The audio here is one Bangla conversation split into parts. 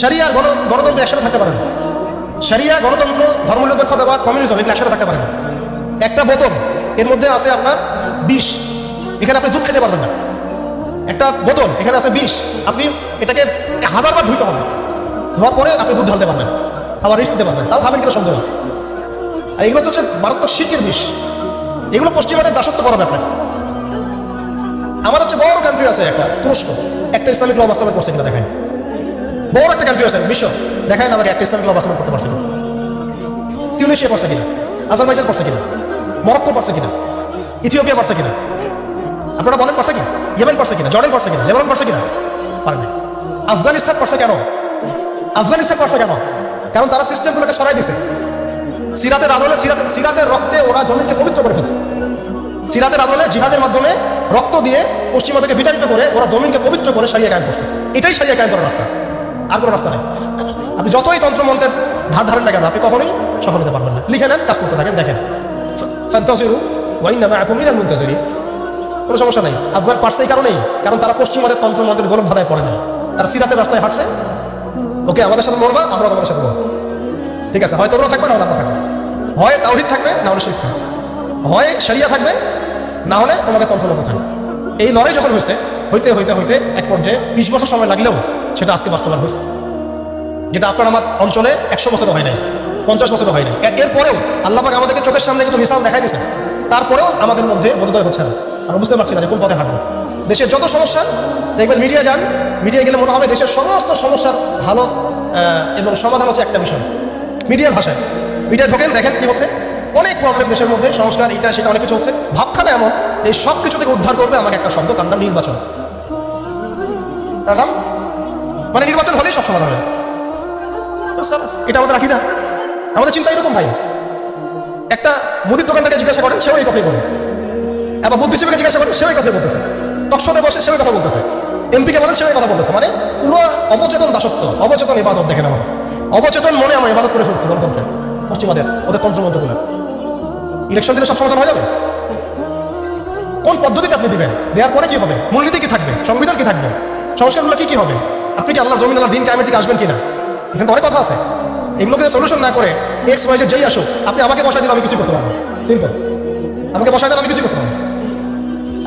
সারিয়া গণ গণতন্ত্র একসাথে থাকতে পারে না সারিয়া গণতন্ত্র ধর্মনিরপেক্ষতাবাদ কমিউনিজম এগুলো একসাথে থাকতে পারে না একটা বোতল, এর মধ্যে আছে আপনার বিষ। এখানে আপনি দুধ খেতে পারবেন না। একটা বোতল, এখানে আছে বিষ। আপনি এটাকে হাজারবার ধুইতে হবে। ধোয়ার পরে আপনি দুধ ঢালতে পারবেন। আবার রিস্ক দিতে পারবেন। তাও খাবেন কিনা সন্দেহ আছে। আর এগুলো হচ্ছে মারাত্মক শিল্পের বিষ। এগুলো পশ্চিমাদের দাসত্ব করাবে আপনাকে। আমাদের হচ্ছে বড় কান্ট্রি আছে একটা, তুরস্ক। একটা ইসলামিক ল বাস্তবায়ন করছে কিনা দেখায় বড় একটা কান্ট্রি আছে, বিশ্ব। দেখায় না আমাকে একটা ইসলামিক ল করতে পারছে কিনা? তিউনেশিয়া পারছে কিনা? আজারবাইজান পারছে কিনা? মরক্কো পারছে কিনা? ইথিওপিয়া পারছে কিনা? আপনারা বলেন পারছে কি ইয়েমেন পারছে কিনা? জর্ডান পারছে কিনা? লেবানন পারছে কিনা? পারে না আফগানিস্তান পারছে কেন? আফগানিস্তান পারছে কেন? কারণ তারা সিস্টেমগুলোকে সরাই দিছে। সিরাতের আদলে সিরাতে সিরাতের রক্তে ওরা জমিনকে পবিত্র করে ফেলছে। সিরাতের আদলে জিহাদের মাধ্যমে রক্ত দিয়ে পশ্চিমাদেরকে বিতাড়িত করে ওরা জমিনকে পবিত্র করে সারিয়ে কায়েম করছে। এটাই সারিয়ে কায়েম করার রাস্তা। আর কোনো রাস্তা নেই। আপনি যতই তন্ত্রমন্ত্রের ধার ধারেন না কেন, আপনি কখনোই সফল হতে পারবেন না। লিখে নেন, কাজ করতে থাকেন, দেখেন। ফ্যান্তাসিরু ওয়াইন নামা আকুমিনাল মুন্তাজিরি কোনো সমস্যা নেই। আফগান পারছে এই কারণেই, কারণ তারা পশ্চিমাদের তন্ত্রমন্ত্রের গরম ধাঁধায় পড়ে নেয় তারা সিরাতের রাস্তায় হাঁটছে। ওকে, আমাদের সাথে মরবা আমরা তোমাদের সাথে মরবো। ঠিক আছে হয়তো ওরা থাকবে, না আমরা থাকব হয় তাওহিদ থাকবে, না হলে শিক্ষা হয় সারিয়া থাকবে, না হলে তোমাদের তন্ত্রমন্ত্র থাকবে। এই লড়াই যখন হয়েছে, হইতে হইতে হইতে এক পর্যায়ে বিশ বছর সময় লাগলেও সেটা আজকে বাস্তবায়ন হয়েছে। যেটা আপনার আমার অঞ্চলে একশো বছরও হয় নাই, পঞ্চাশ বছরও হয় নাই। এরপরেও আল্লাহবাক আমাদেরকে চোখের সামনে কিন্তু মিসাল দেখাই দিয়েছে তারপরেও আমাদের মধ্যে বোধোদয় হচ্ছে না। আমরা বুঝতে পারছি না যে কোন পথে হাঁটবো। দেশের যত সমস্যা, দেখবেন মিডিয়া যান মিডিয়া গেলে মনে হবে দেশের সমস্ত সমস্যার ভালো এবং সমাধান হচ্ছে একটা বিষয়। মিডিয়ার ভাষায়। মিডিয়া ঢোকেন, দেখেন কি হচ্ছে। অনেক প্রবলেম দেশের মধ্যে, সংস্কার এটা সেটা, অনেক কিছু হচ্ছে। ভাবখানা এমন এই সব কিছু থেকে উদ্ধার করবে আমাকে একটা শব্দ তার নাম নির্বাচন। তার নাম? মানে নির্বাচন হলেই সব সমাধান হবে এটা আমাদের আকিদা। আমাদের চিন্তা এরকম ভাই। একটা মুদির দোকানটাকে জিজ্ঞাসা করেন সেও এই কথাই বলে। আবার বুদ্ধিজীবীকে জিজ্ঞাসা করেন সেও এই কথাই বলতেছে। টকশোতে বসে সেও কথা বলতেছে। এমপিকে বলেন, সেও কথা বলতেছে। মানে পুরো অবচেতন দাসত্ব, অবচেতন ইবাদত দেখেন আমার অবচেতন মনে আমরা ইবাদত করে ফেলছি গণতন্ত্রে, পশ্চিমাদের, ওদের তন্ত্রমন্ত্রগুলো ইলেকশন দিলে সব সমাধান হয়ে যাবে? কোন পদ্ধতিতে আপনি দিবেন? দেওয়ার পরে কি হবে? মূলনীতি কি থাকবে? সংবিধান কি থাকবে? সংস্কারগুলো কি কি হবে? আপনি কি আল্লাহ জমিন আল্লাহ দিন কায়েমের দিকে আসবেন কিনা? এখানে তো অনেক কথা আছে। এগুলোকে সলিউশন না করে এক্স ওয়াই যেই আসুক, আপনি আমাকে বসাই দিলে আমি কিছু করতে পারব সিম্পল আমাকে বসাই দিলে আমি কিছু করতে পারব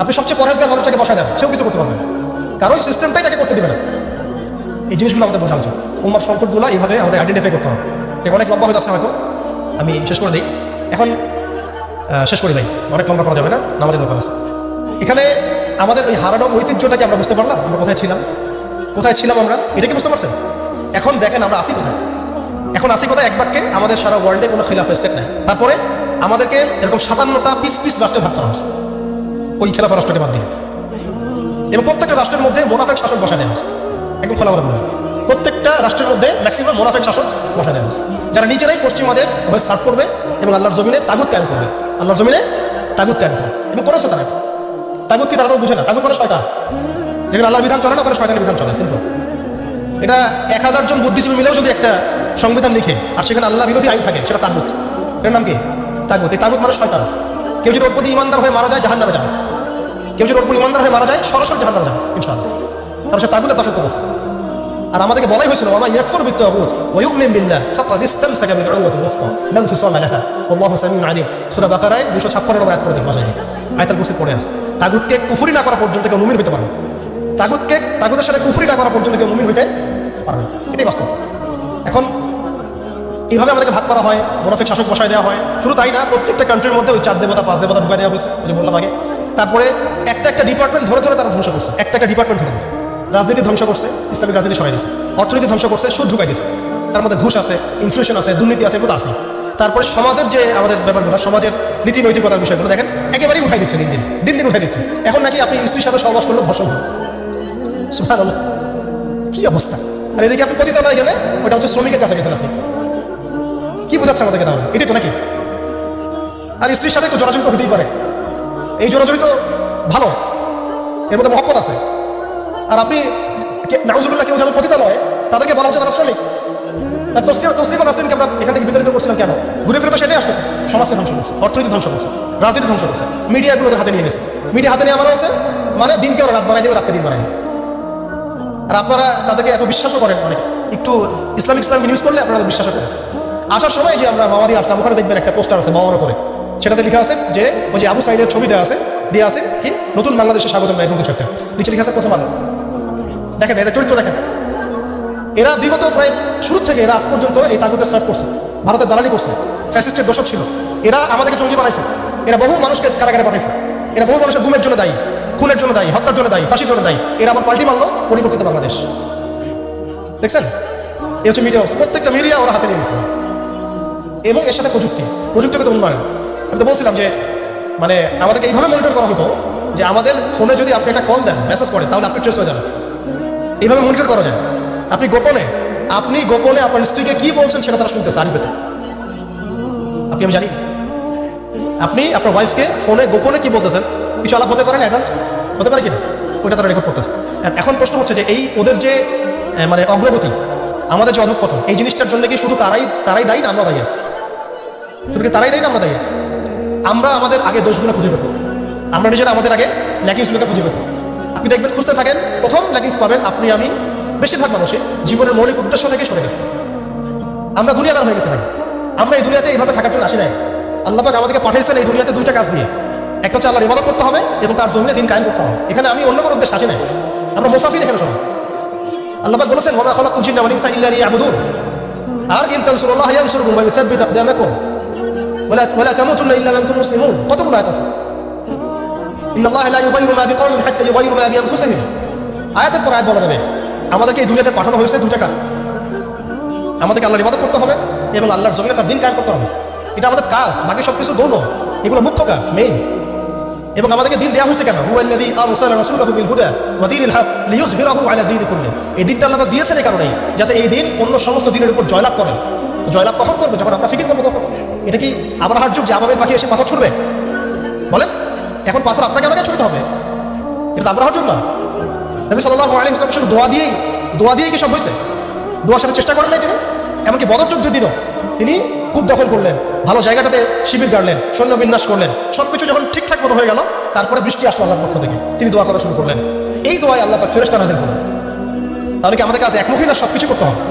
আপনি সবচেয়ে পরেজগার মানুষটাকে বসাই দেন, সেও কিছু করতে পারবে কারণ সিস্টেমটাই তাকে করতে দিবে না। এই জিনিসগুলো আমাদের বোঝা উচিত। উম্মার সংকটগুলো এইভাবে আমাদের আইডেন্টিফাই করতে হবে। অনেক লম্বা হয়ে যাচ্ছে হয়তো। আমি শেষ করে দিই। এখন শেষ করি ভাই। অনেক লম্বা করা যাবে না, নামাজের ব্যাপার আছে। এখানে আমাদের ওই হারানো ঐতিহ্যটাকে আমরা বুঝতে পারলাম, আমরা কোথায় ছিলাম। কোথায় ছিলাম আমরা? এটা কি বুঝতে পারছেন? এখন দেখেন আমরা আসি কোথায়। এখন আসি কোথায়? এক বাক্যে আমাদের সারা ওয়ার্ল্ডে কোনো খিলাফ স্টেট নেই। তারপরে আমাদেরকে এরকম সাতান্নটা পিস পিস রাষ্ট্রে ভাগ করা হচ্ছে ওই খেলাফা রাষ্ট্রকে বাদ দিয়ে। এবং প্রত্যেকটা রাষ্ট্রের মধ্যে মোনাফেক শাসন বসা দেওয়া হয়েছে। একদম খোলা বলে প্রত্যেকটা রাষ্ট্রের মধ্যে ম্যাক্সিমাম মোনাফেক শাসন বসা দেওয়া হয়েছে। যারা নিজেরাই পশ্চিমাদের হয়ে সার্ভ করবে এবং আল্লাহর জমিনে তাগুত কায়েম করবে। আল্লাহর জমিনে তাগুত কায়েম করবে। এবং করেছে তারা। তাগুত কি তারা তো বুঝে না। তাগুত মানে শয়তান। যেখানে আল্লাহর বিধান চলে না, ওখানে শয়তানের বিধান চলে সিম্পল এটা এক হাজার জন বুদ্ধিজীবী মিলেও যদি একটা সংবিধান লিখে, আর সেখানে আল্লাহ বিরোধী আইন থাকে, সেটা তাগুত। এটার নাম কি? তাগুত। এই তাগুত মানে শয়তান কেউ যদি ওর ইমানদার হয়ে মারা যায় জাহান নামে যাবে। কেউ যদি ওর ইমানদার হয়ে মারা যায়, সরাসরি জাহান নামে যাবে, ইনশাআল্লাহ। তার সে তাগুতের দাসত্ব করছে। আর আমাদেরকে বলাই হয়েছিল আমা ইয়াকফুর বিত্তাগুত ওয়া ইউমিন বিল্লাহ, ফাকাদ ইসতামসাকা বিল উরওয়াতিল ওয়াথকা লা ইনফিসালা লাহা, ওয়াল্লাহু সামিউন আলিম। সূরা বাকারায় 256 নম্বর আয়াত পড়ে দিন বাসায় আয়াতুল কুরসি পড়ে আছে। তাগুতকে কুফরি না করা পর্যন্ত কেউ মুমিন হতে পারবে না। তাগুতকে, তাগুতের সাথে কুফরি না করা পর্যন্ত কেউ মুমিন হইতে পারবে না। এটাই বাস্তব। এখন এইভাবে আমাদেরকে ভাগ করা হয়, মোনাফিক শাসক বসায় দেওয়া হয়। শুধু তাই না, প্রত্যেকটা কান্ট্রির মধ্যে ওই চার দেবতা, পাঁচ দেবতা ঢুকাই দেওয়া হয়েছে যে বললাম আগে। তারপরে একটা একটা ডিপার্টমেন্ট ধরে ধরে তারা ধ্বংস করছে। একটা একটা ডিপার্টমেন্ট ধরে। রাজনীতি ধ্বংস করছে, ইসলামিক রাজনীতি সরাই দিয়েছে অর্থনীতি ধ্বংস করছে, সুদ ঢুকাই দিয়েছে তার মধ্যে ঘুষ আছে ইনফ্লেশন আছে, দুর্নীতি আছে, এগুলো আছে তারপরে সমাজের যে আমাদের ব্যাপারগুলো সমাজের নীতি নৈতিকতার বিষয়গুলো, দেখেন, একেবারেই উঠাই দিচ্ছে দিন দিন। দিন দিন উঠাই দিচ্ছে। এখন নাকি আপনি স্ত্রীর সাথে সহবাস করলে ধর্ষণ হবে সুবহানাল্লাহ। কি অবস্থা? আর এদিকে আপনি পতিতালয়ে গেলে ওটা হচ্ছে শ্রমিকের কাছে গেছেন আপনি। কি বোঝাচ্ছে আমাদেরকে তাহলে? এটাই তো নাকি? আর স্ত্রীর সাথে একটু জড়াজড়িত হতেই পারে। এই জড়াজড়িত ভালো। এর মধ্যে মহব্বত আছে। আর আপনি নাউজুবিল্লাহ কেউ যাবে পতিতালয়ে তাদেরকে বলা হচ্ছে তারা শ্রমিক। আর তসলিমা তসলিমা নাসরিনকে আমরা এখান থেকে বিতাড়িত করছিলাম কেন? ঘুরে ফিরে তো সেটাই আসতেছে। সমাজকে ধ্বংস করছে, অর্থনীতি ধ্বংস করছে, রাজনীতি ধ্বংস করছে। মিডিয়াগুলো হাতে নিয়ে নিয়েছে মিডিয়া হাতে নিয়ে আমার হচ্ছে মানে দিনকে ওরা রাত বানাই দেবে, রাতকে দিন বানাই দেবে। আর আপনারা তাদেরকে এত বিশ্বাসও করেন অনেকে। একটু ইসলামিক ইসলামিক নিউজ করলে আপনারা বিশ্বাস করেন। আসার সময় যে আমরা মামারি আসলাম, ওখানে দেখবেন একটা পোস্টার আছে বড় করে সেটাতে লেখা আছে যে, ওই যে আবু সাইদের দেওয়া আছে, দিয়ে আছে কি, নতুন বাংলাদেশে স্বাগতম এরকম কিছু একটা। নিচে লেখা আছে প্রথম আলো। দেখেন, এদের চরিত্র দেখেন। এরা বিগত প্রায় শুরু থেকে, এরা আজ পর্যন্ত এই তাগুতে সার্ভ করছে। ভারতের দালালি করছে। ফ্যাসিস্টের দোষক ছিল। এরা আমাদেরকে জঙ্গি বানাইছে। এরা বহু মানুষকে কারাগারে পাঠাইছে। এরা বহু মানুষের গুমের জন্য দায়ী। খুনের জন্য দায়ী, হত্যার জন্য দায়ী, ফাঁসির জন্য দায়ী। এরা আবার পাল্টি মারলো পরিবর্তিত বাংলাদেশ। দেখছেন? এই হচ্ছে মিডিয়া প্রত্যেকটা মিডিয়া ওরা হাতে নিয়ে নিয়েছে। এবং এর সাথে প্রযুক্তি। প্রযুক্তিগত উন্নয়ন। আমি তো বলছিলাম যে মানে আমাদেরকে এইভাবে মনিটর করা হতো যে আমাদের ফোনে যদি আপনি একটা কল দেন মেসেজ করেন তাহলে আপনি ট্রেস হয়ে যাবেন এইভাবে মনিটর করা যায়। আপনি গোপনে আপনি গোপনে আপনার স্ত্রীকে কি বলছেন সেটা তারা শুনতেছে পেতে আপনি আমি জানি। আপনি আপনার ওয়াইফকে ফোনে গোপনে কি বলতেছেন? কিছু আলাপ হতে পারে না অ্যাডাল্ট হতে পারে কিনা? ওইটা তারা রেকর্ড করতেছে। এখন প্রশ্ন হচ্ছে যে এই ওদের যে মানে অগ্রগতি, আমাদের যে অধঃপতন, এই জিনিসটার জন্য কি শুধু তারাই তারাই দায়ী না আমরা দায়ী আছি? শুধু কি তারাই দায়ী না আমরা দায়ী আছি? আমরা আমাদের আগে দোষগুলো খুঁজে পেব। আমরা নিজেরা আমাদের আগে ল্যাকিংসগুলোকে খুঁজে পেব। আপনি দেখবেন খুঁজতে থাকেন, প্রথম ল্যাকিংস পাবেন আপনি, আমি, বেশিরভাগ মানুষই জীবনের মৌলিক উদ্দেশ্য থেকে সরে গেছে। আমরা দুনিয়াদার হয়ে গেছি ভাই। আমরা এই দুনিয়াতে এইভাবে থাকার জন্য আসি নাই। আল্লাহ পাক আমাদেরকে পাঠিয়েছেন এই দুনিয়াতে দুইটা কাজ দিয়ে। একটা হচ্ছে আল্লাহর ইবাদত করতে হবে এবং তার জমিনে দিন কায়েম করতে হবে। এখানে আমি অন্য কোনো উদ্দেশ্য আসি নাই। আমরা মুসাফির এখানে সবাই। আল্লাহ পাক বলেছেন, ওমা খালাকুল জিন্না ওয়াল ইনসা ইল্লা লিয়াবুদুন। আর ইন তানসুরুল্লাহ ইয়ানসুরকুম ওয়া ইউসাব্বিত আকদামাকুম ওয়ালা ওয়ালা তামুতুন্না ইল্লা আনতুম মুসলিমুন। কতগুলো আয়াত আছে? ইন্নাল্লাহ লা ইউগাইয়িরু মা বিকওমিন হাত্তা ইউগাইয়িরু মা বিআনফুসিহিম। আয়াতের পর আয়াত বলা যাবে, আমাদেরকে এই দুনিয়াতে পাঠানো হয়েছে দুইটা কাজ। আমাদেরকে আল্লাহর ইবাদত করতে হবে এবং আল্লাহর জমিনে তার দিন কায়েম করতে হবে। এটা আমাদের কাজ, বাকি সব কিছু গৌণ এগুলো মুখ্য কাজ মেইন এবং আমাদেরকে দিন দেওয়া হয়েছে কেন? হুয়াল্লাযী আরসালা রাসূলাহু বিল হুদা ওয়া দীনিল হক লিইয়ুযহিরাহু আলা দীনি কুল্লি। এই দিনটা আল্লাহ দিয়েছেন এই কারণেই, যাতে এই দিন অন্য সমস্ত দিনের উপর জয়লাভ করেন। জয়লাভ কখন করবে? যখন আমরা ফিকির করব তখন। এটা কি আবার যুগ যে আবাবের পাখি এসে পাথর ছুড়বে? বলেন, এখন পাথর আপনাকে আমাকে ছুটতে হবে। এটা তো আবরাহার যুগ না। নবী সাল্লাল্লাহু আলাইহি ওয়াসাল্লাম শুধু দোয়া দিয়েই দোয়া দিয়েই কি সব হয়েছে? দোয়ার সাথে চেষ্টা করেন নাই তিনি? এমনকি বদর যুদ্ধের দিনও তিনি খুব দখল করলেন, ভালো জায়গাটাতে শিবির গাড়লেন, সৈন্য বিন্যাস করলেন সব কিছু যখন ঠিকঠাক মতো হয়ে গেল, তারপরে বৃষ্টি আসলো আল্লাহর পক্ষ থেকে। তিনি দোয়া করা শুরু করলেন। এই দোয়ায় আল্লাহ পাক ফেরেশতা নাজিল করলেন। তাহলে কি আমাদের কাছে একমুখী না সব কিছু করতে হবে?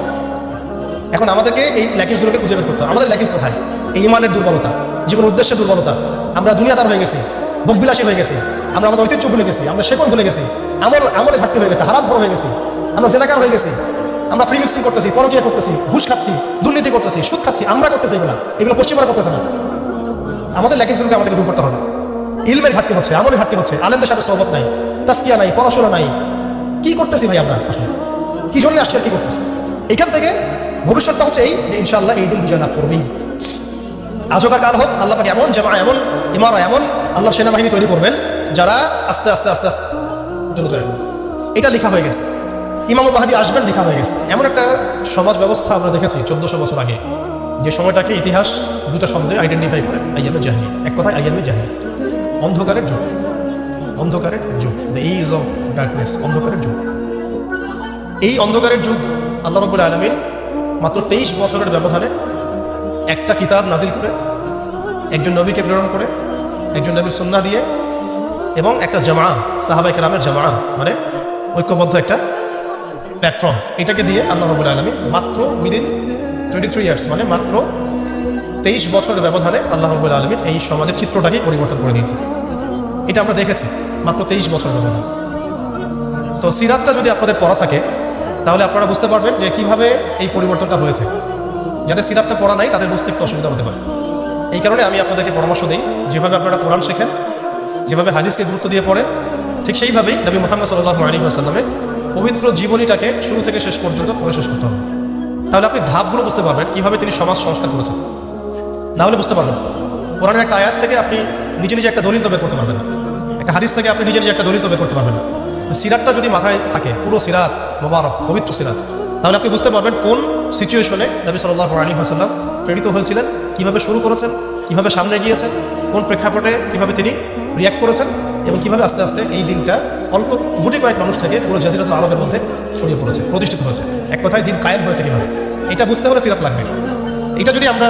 এখন আমাদেরকে এই ল্যাকিংসগুলোকে খুঁজে বের করতে হবে। আমাদের ল্যাকিংস কোথায়? এই ইমানের দুর্বলতা, জীবন উদ্দেশ্যের দুর্বলতা। আমরা দুনিয়াদার হয়ে গেছি ভোগবিলাসী হয়ে গেছি। আমরা আমাদের ঐতিহ্য ভুলে গেছি, আমরা শেকড় ভুলে গেছি। আমল, আমলে ঘাটতি হয়ে গেছে হারাম হয়ে গেছি। আমরা জেনাকার হয়ে গেছি। আমরা ফ্রি মিক্সিং করতেছি, পরকিয়া করতেছি, ঘুষ খাচ্ছি, দুর্নীতি করতেছি, সুদ খাচ্ছি, আমরা করতেছি এগুলো। এগুলো পশ্চিমরা করতেছে না। আমাদের ল্যাকিংসগুলোকে আমাদেরকে দূর করতে হবে। ইলমের ঘাটতি হচ্ছে, আমলের ঘাটতি হচ্ছে, আলেমদের সাথে সহবত নাই তাস্কিয়া নাই, পড়াশোনা নাই। কি করতেছি ভাই আমরা কি জন্য আসছি আর কি করতেছি? এখান থেকে ভবিষ্যৎটা হচ্ছে এই যে ইনশাল্লাহ এই দিন বিজয় লাভ করবেই। আজকাল কাল হোক, আল্লাহ পাকে এমন, জামা এমন ইমারা এমন আল্লাহ সেনাবাহিনী তৈরি করবেন, যারা আস্তে আস্তে আস্তে আস্তে জয় এটা লেখা হয়ে গেছে। ইমাম বাহাদি আসবেন, লেখা হয়ে গেছে। এমন একটা সমাজ ব্যবস্থা আমরা দেখেছি চোদ্দশো বছর আগে। যে সময়টাকে ইতিহাস দুটো শব্দে আইডেন্টিফাই করে আইয়ামে জাহিনী এক কথায় আইয়ামে জাহিনী অন্ধকারের যুগ অন্ধকারের যুগ। দ্য ইজ অফ ডার্কনেস অন্ধকারের যুগ। এই অন্ধকারের যুগ আল্লাহ রব্বুল আলমিন মাত্র তেইশ বছরের ব্যবধানে একটা কিতাব নাজিল করে, একজন নবীকে প্রেরণ করে, একজন নবীর সন্না দিয়ে এবং একটা জামা সাহাবাই কেরামের জামা মানে ঐক্যবদ্ধ একটা প্ল্যাটফর্ম এটাকে দিয়ে আল্লাহ রবুল আলমী মাত্র উইদিন টোয়েন্টি থ্রি ইয়ার্স মানে মাত্র তেইশ বছরের ব্যবধানে আল্লাহ রবুল আলমী এই সমাজের চিত্রটাকে পরিবর্তন করে দিয়েছে এটা আমরা দেখেছি, মাত্র তেইশ বছর ব্যবধান তো সিরাতটা যদি আপনাদের পড়া থাকে, তাহলে আপনারা বুঝতে পারবেন যে কীভাবে এই পরিবর্তনটা হয়েছে। যাদের সিরাতটা পড়া নাই, তাদের বুঝতে একটু অসুবিধা হতে পারে। এই কারণে আমি আপনাদেরকে পরামর্শ দিই, যেভাবে আপনারা কোরআন শেখেন, যেভাবে হাদিসকে গুরুত্ব দিয়ে পড়েন, ঠিক সেইভাবেই নবী মোহাম্মদ সাল্লাহ আলী আসাল্লামের পবিত্র জীবনীটাকে শুরু থেকে শেষ পর্যন্ত পড়ে শেষ করতে হবে। তাহলে আপনি ধাপগুলো বুঝতে পারবেন কীভাবে তিনি সমাজ সংস্কার করেছেন। না হলে বুঝতে পারবেন। কোরআনের একটা আয়াত থেকে আপনি নিজে নিজে একটা দলিল তো বের করতে পারবেন না। হাদিস থেকে আপনি নিজে নিজে একটা দলিল বের করতে পারবেন সিরাতটা যদি মাথায় থাকে, পুরো সিরাত, মোবারক, পবিত্র সিরাত, তাহলে আপনি বুঝতে পারবেন কোন সিচুয়েশনে নবী সাল্লাহ আলী হাসাল্লাম প্রেরিত হয়েছিলেন, কীভাবে শুরু করেছেন, কীভাবে সামনে গিয়েছেন কোন প্রেক্ষাপটে কীভাবে তিনি রিয়াক্ট করেছেন এবং কীভাবে আস্তে আস্তে এই দিনটা অল্প গুটি কয়েক মানুষ থেকে পুরো জাজিরাত আরবের মধ্যে ছড়িয়ে পড়েছে, প্রতিষ্ঠিত হয়েছে। এক কথায় দিন কায়েম হয়েছে কীভাবে? এটা বুঝতে হলে সিরাত লাগবে। এটা যদি আমরা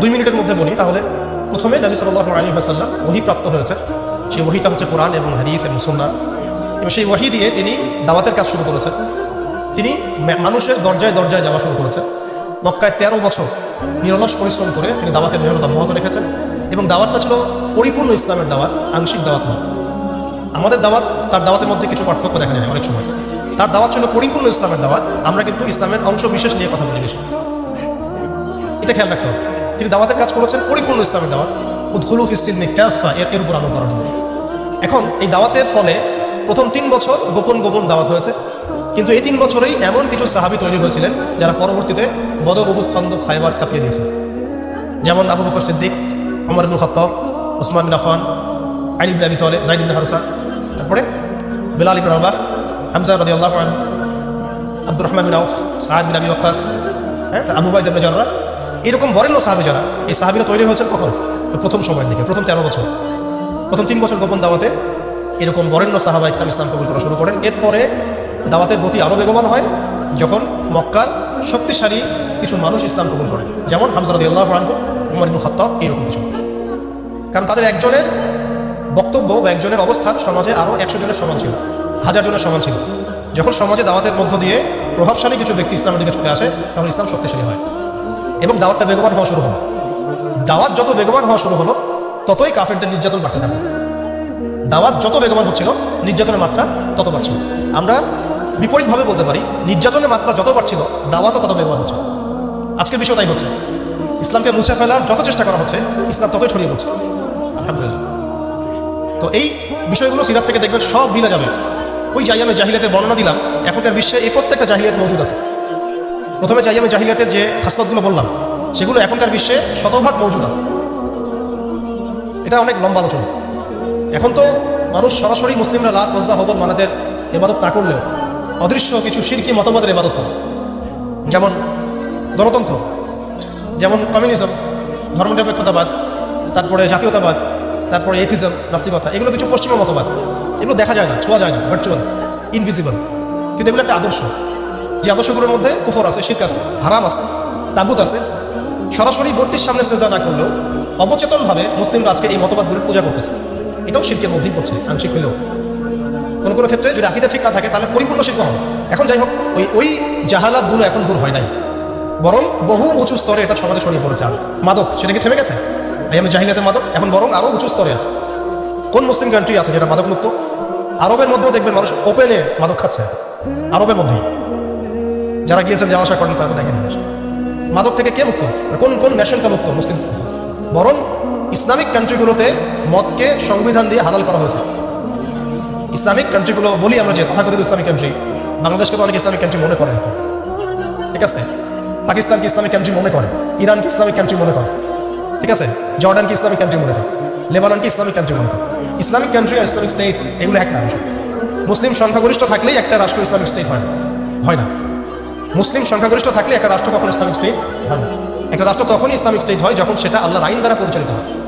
দুই মিনিটের মধ্যে বলি, তাহলে প্রথমে নবী সাল্লাহ আলী হাসাল্লাম ওহি প্রাপ্ত হয়েছে সেই ওহিটা হচ্ছে কোরআন এবং হাদিস এবং সুন্না এবং সেই ওহি দিয়ে তিনি দাওয়াতের কাজ শুরু করেছেন। তিনি মানুষের দরজায় দরজায় যাওয়া শুরু করেছেন। মক্কায় তেরো বছর নিরলস পরিশ্রম করে তিনি দাওয়াতের মেহনত অব্যাহত রেখেছেন এবং দাওয়াতটা ছিল পরিপূর্ণ ইসলামের দাওয়াত, আংশিক দাওয়াত নয়। আমাদের দাওয়াত, তার দাওয়াতের মধ্যে কিছু পার্থক্য দেখা যায় অনেক সময়। তার দাওয়াত ছিল পরিপূর্ণ ইসলামের দাওয়াত, আমরা কিন্তু ইসলামের অংশ বিশেষ নিয়ে কথা বলি বেশি। এটা খেয়াল রাখতে হবে। তিনি দাওয়াতের কাজ করেছেন পরিপূর্ণ ইসলামের দাওয়াত। উদ্হুলু ফিসিদ্দিক ক্যাফা এর উপর আমল করার জন্য। এখন এই দাওয়াতের ফলে প্রথম তিন বছর গোপন গোপন দাওয়াত হয়েছে। কিন্তু এই তিন বছরেই এমন কিছু সাহাবি তৈরি হয়েছিলেন যারা পরবর্তীতে বদর উহুদ খন্দ খাইবার কাঁপিয়ে দিয়েছিলেন যেমন আবু বকর সিদ্দিক অমর ইবনুল খত্তাব ওসমান বিন আফান আলী বিন আবি তালেব জাহিদ ইবনে হারসা। তারপরে বিলাল ইবনে রবাহ হামজা রাদিয়াল্লাহু আনহু, আব্দুর রহমান বিন আউফ সাদ বিন আবি ওয়াক্কাস হ্যাঁ আবু বাইদ জাররা। এরকম বরেণ্য সাহাবি যারা, এই সাহাবিরা তৈরি হয়েছেন কখন? প্রথম সময়ের দিকে, প্রথম তেরো বছর। প্রথম তিন বছর গোপন দাওয়াতে এরকম বরেণ্য সাহাবা ইকরাম ইসলাম কবুল করা শুরু করেন। এরপরে দাওয়াতের গতি আরও বেগবান হয় যখন মক্কার শক্তিশালী কিছু মানুষ ইসলাম কবুল করেন। যেমন হামজারদ আল্লাহ রানহু উমর ইবনুল খাত্তাব, এইরকম কিছু মানুষ। কারণ তাদের একজনের বক্তব্য বা একজনের অবস্থান সমাজে আরও একশো জনের সমান ছিল, হাজার জনের সমান ছিল। যখন সমাজে দাওয়াতের মধ্য দিয়ে প্রভাবশালী কিছু ব্যক্তি ইসলামের দিকে চলে আসে, তখন ইসলাম শক্তিশালী হয় এবং দাওয়াতটা বেগবান হওয়া শুরু হলো দাওয়াত যত বেগবান হওয়া শুরু হলো, ততই কাফেরদের নির্যাতন বাড়তে থাকল। দাওয়াত যত বেগবান হচ্ছিল, নির্যাতনের মাত্রা তত বাড়ছিল। আমরা বিপরীতভাবে বলতে পারি, নির্যাতনের মাত্রা যত বাড়ছিল, দাওয়াতও তত বেগবান হচ্ছে। আজকের বিষয় তাই হচ্ছে ইসলামকে মুছে ফেলার যত চেষ্টা করা হচ্ছে, ইসলাম ততই ছড়িয়ে পড়ছে। আলহামদুলিল্লাহ। তো এই বিষয়গুলো সিরাত থেকে দেখবেন সব মিলে যাবে। ওই জাইয়ামে জাহিলিয়াতের বর্ণনা দিলাম। এখনকার বিশ্বে এই প্রত্যেকটা জাহিলিয়াত মজুদ আছে। প্রথমে জাইয়ামে জাহিলিয়াতের যে খাসলতগুলো বললাম সেগুলো এখনকার বিশ্বে শতভাগ মজুদ আছে। এটা অনেক লম্বা আলোচনা। এখন তো মানুষ সরাসরি মুসলিমরা লাত ওজ্জা হবল মানাদের এবাদত না করলেও অদৃশ্য কিছু শিরকি মতবাদের এবাদত যেমন গণতন্ত্র, যেমন কমিউনিজম ধর্মনিরপেক্ষতাবাদ, তারপরে জাতীয়তাবাদ, তারপরে এথিজম নাস্তিকতা, এগুলো কিছু পশ্চিমা মতবাদ। এগুলো দেখা যায় না, ছোঁয়া যায় না ভার্চুয়াল ইনভিজিবল কিন্তু এগুলো একটা আদর্শ। যে আদর্শগুলোর মধ্যে কুফর আছে, শির্ক আছে, হারাম আছে, তাগুত আছে সরাসরি বোর্ডটির সামনে সেজদা না করলেও অবচেতনভাবে মুসলিমরা আজকে এই মতবাদগুলির পূজা করতেছে। এটাও শিল্পের মধ্যেই পড়ছে, আংশিক হলেও কোনো কোনো ক্ষেত্রে যদি আকিদা ঠিক না থাকে, তাহলে পরিপূর্ণ শিল্প হবে। এখন যাই হোক, ওই ওই জাহালাতগুলো এখন দূর হয় নাই। বরং বহু উঁচু স্তরে এটা সমাজে ছড়িয়ে পড়েছে আর মাদক, সেটা কি থেমে গেছে? এই আমি জাহিলাতের মাদক। এখন বরং আরও উঁচু স্তরে আছে। কোন মুসলিম কান্ট্রি আছে যেটা মাদক মুক্ত আরবের মধ্যেও দেখবেন মানুষ ওপেনে মাদক খাচ্ছে। আরবের মধ্যেই। যারা গিয়েছেন যাওয়া আসা করেন, তারা দেখেন মাদক থেকে কে মুক্ত? কোন কোন ন্যাশনটা মুক্ত? মুসলিম বরং ইসলামিক কান্ট্রিগুলোতে মদকে সংবিধান দিয়ে হালাল করা হয়েছে। ইসলামিক কান্ট্রিগুলো বলি আমরা যে তথাকথিত ইসলামিক কান্ট্রি, বাংলাদেশকে তো অনেক ইসলামিক কান্ট্রি মনে করে। ঠিক আছে? পাকিস্তানকে ইসলামিক কান্ট্রি মনে করে। ইরানকে ইসলামিক কান্ট্রি মনে করে। ঠিক আছে? জর্ডানকে ইসলামিক কান্ট্রি মনে করে। লেবাননকে ইসলামিক কান্ট্রি মনে করে। ইসলামিক কান্ট্রি আর ইসলামিক স্টেট এগুলো এক না। মুসলিম সংখ্যাগরিষ্ঠ থাকলেই একটা রাষ্ট্র ইসলামিক স্টেট হয় না। হয় না। মুসলিম সংখ্যাগরিষ্ঠ থাকলে একটা রাষ্ট্র কখন ইসলামিক স্টেট হয় না। একটা রাষ্ট্র তখনই ইসলামিক স্টেট হয় যখন সেটা আল্লাহর আইন দ্বারা পরিচালিত হয়